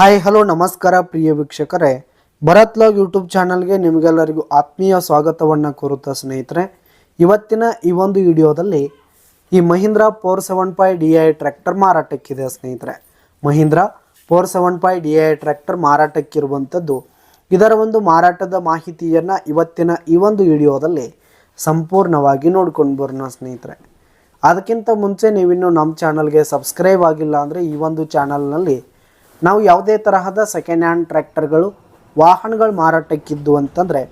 Hi, hello, ನಮಸ್ಕಾರ ಪ್ರಿಯ ವೀಕ್ಷಕರೇ. Bharat log YouTube ಚಾನಲ್ಗೆ ನಿಮಗೆಲ್ಲರಿಗೂ ಆತ್ಮೀಯ ಸ್ವಾಗತವನ್ನು ಕೋರುತ್ತಾ ಸ್ನೇಹಿತರೆ. ಇವತ್ತಿನ ಈ ಒಂದು ವಿಡಿಯೋದಲ್ಲಿ ಈ Mahindra four seven five D I tractor ಮಾರಾಟಕ್ಕಿದೆ ಸ್ನೇಹಿತರೆ. Mahindra four seven five D I tractor ಮಾರಾಟಕ್ಕಿರುವಂಥದ್ದು. ಇದರ ಒಂದು ಮಾರಾಟದ ಮಾಹಿತಿಯನ್ನು ಇವತ್ತಿನ ಈ ಒಂದು ವಿಡಿಯೋದಲ್ಲಿ ಸಂಪೂರ್ಣವಾಗಿ ನೋಡ್ಕೊಂಡು ಬರೋಣ ಸ್ನೇಹಿತರೆ. ಅದಕ್ಕಿಂತ ಮುಂಚೆ ನೀವಿನ್ನು ನಮ್ಮ ಚಾನಲ್ಗೆ ಸಬ್ಸ್ಕ್ರೈಬ್ ಆಗಿಲ್ಲ ಅಂದರೆ ಈ ಒಂದು ಚಾನಲ್ನಲ್ಲಿ ನಾವು ಯಾವುದೇ ತರಹದ ಸೆಕೆಂಡ್ ಹ್ಯಾಂಡ್ ಟ್ರ್ಯಾಕ್ಟರ್ಗಳು ವಾಹನಗಳು ಮಾರಾಟಕ್ಕಿದ್ದು ಅಂತಂದರೆ,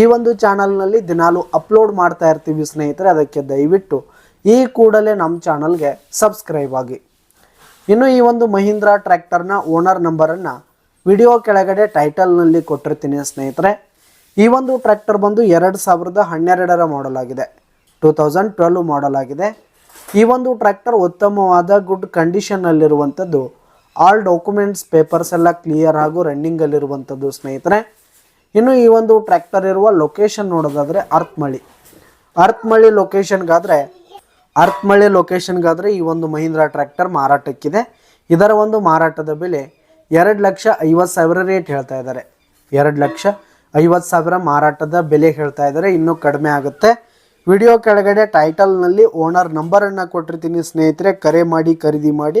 ಈ ಒಂದು ಚಾನಲ್ನಲ್ಲಿ ದಿನಾಲು ಅಪ್ಲೋಡ್ ಮಾಡ್ತಾ ಇರ್ತೀವಿ ಸ್ನೇಹಿತರೆ, ಅದಕ್ಕೆ ದಯವಿಟ್ಟು ಈ ಕೂಡಲೇ ನಮ್ಮ ಚಾನಲ್ಗೆ ಸಬ್ಸ್ಕ್ರೈಬ್ ಆಗಿ. ಇನ್ನು ಈ ಒಂದು ಮಹೀಂದ್ರಾ ಟ್ರ್ಯಾಕ್ಟರ್ನ ಓನರ್ ನಂಬರನ್ನು ವಿಡಿಯೋ ಕೆಳಗಡೆ ಟೈಟಲ್ನಲ್ಲಿ ಕೊಟ್ಟಿರ್ತೀನಿ ಸ್ನೇಹಿತರೆ. ಈ ಒಂದು ಟ್ರ್ಯಾಕ್ಟರ್ ಬಂದು ಎರಡು ಸಾವಿರದ ಹನ್ನೆರಡರ ಮಾಡಲ್ ಆಗಿದೆ. ಟೂ ತೌಸಂಡ್ ಟ್ವೆಲ್ವ್ ಮಾಡಲ್ ಆಗಿದೆ. ಈ ಒಂದು ಟ್ರ್ಯಾಕ್ಟರ್ ಉತ್ತಮವಾದ ಗುಡ್ ಕಂಡೀಷನ್ನಲ್ಲಿರುವಂಥದ್ದು ಆಲ್ ಡಾಕ್ಯುಮೆಂಟ್ಸ್, ಪೇಪರ್ಸ್ ಎಲ್ಲ ಕ್ಲಿಯರ್ ಹಾಗೂ ರನ್ನಿಂಗಲ್ಲಿರುವಂಥದ್ದು ಸ್ನೇಹಿತರೆ. ಇನ್ನು ಈ ಒಂದು ಟ್ರ್ಯಾಕ್ಟರ್ ಇರುವ ಲೊಕೇಶನ್ ನೋಡೋದಾದರೆ ಅರ್ತ್ಮಳಿ. ಅರ್ತ್ಮಳಿ ಲೊಕೇಶನ್ಗಾದರೆ ಅರ್ತ್ಮಳಿ ಲೊಕೇಶನ್ಗಾದರೆ ಈ ಒಂದು ಮಹೀಂದ್ರಾ ಟ್ರ್ಯಾಕ್ಟರ್ ಮಾರಾಟಕ್ಕಿದೆ. ಇದರ ಒಂದು ಮಾರಾಟದ ಬೆಲೆ ಎರಡು ಲಕ್ಷ ಐವತ್ತು ಸಾವಿರ ರೇಟ್ ಹೇಳ್ತಾ ಇದ್ದಾರೆ. ಎರಡು ಲಕ್ಷ ಐವತ್ತು ಸಾವಿರ ಮಾರಾಟದ ಬೆಲೆ ಹೇಳ್ತಾ ಇದ್ದಾರೆ. ಇನ್ನೂ ಕಡಿಮೆ ಆಗುತ್ತೆ. ವಿಡಿಯೋ ಕೆಳಗಡೆ ಟೈಟಲ್ನಲ್ಲಿ ಓನರ್ ನಂಬರನ್ನು ಕೊಟ್ಟಿರ್ತೀನಿ ಸ್ನೇಹಿತರೆ. ಕರೆ ಮಾಡಿ, ಖರೀದಿ ಮಾಡಿ.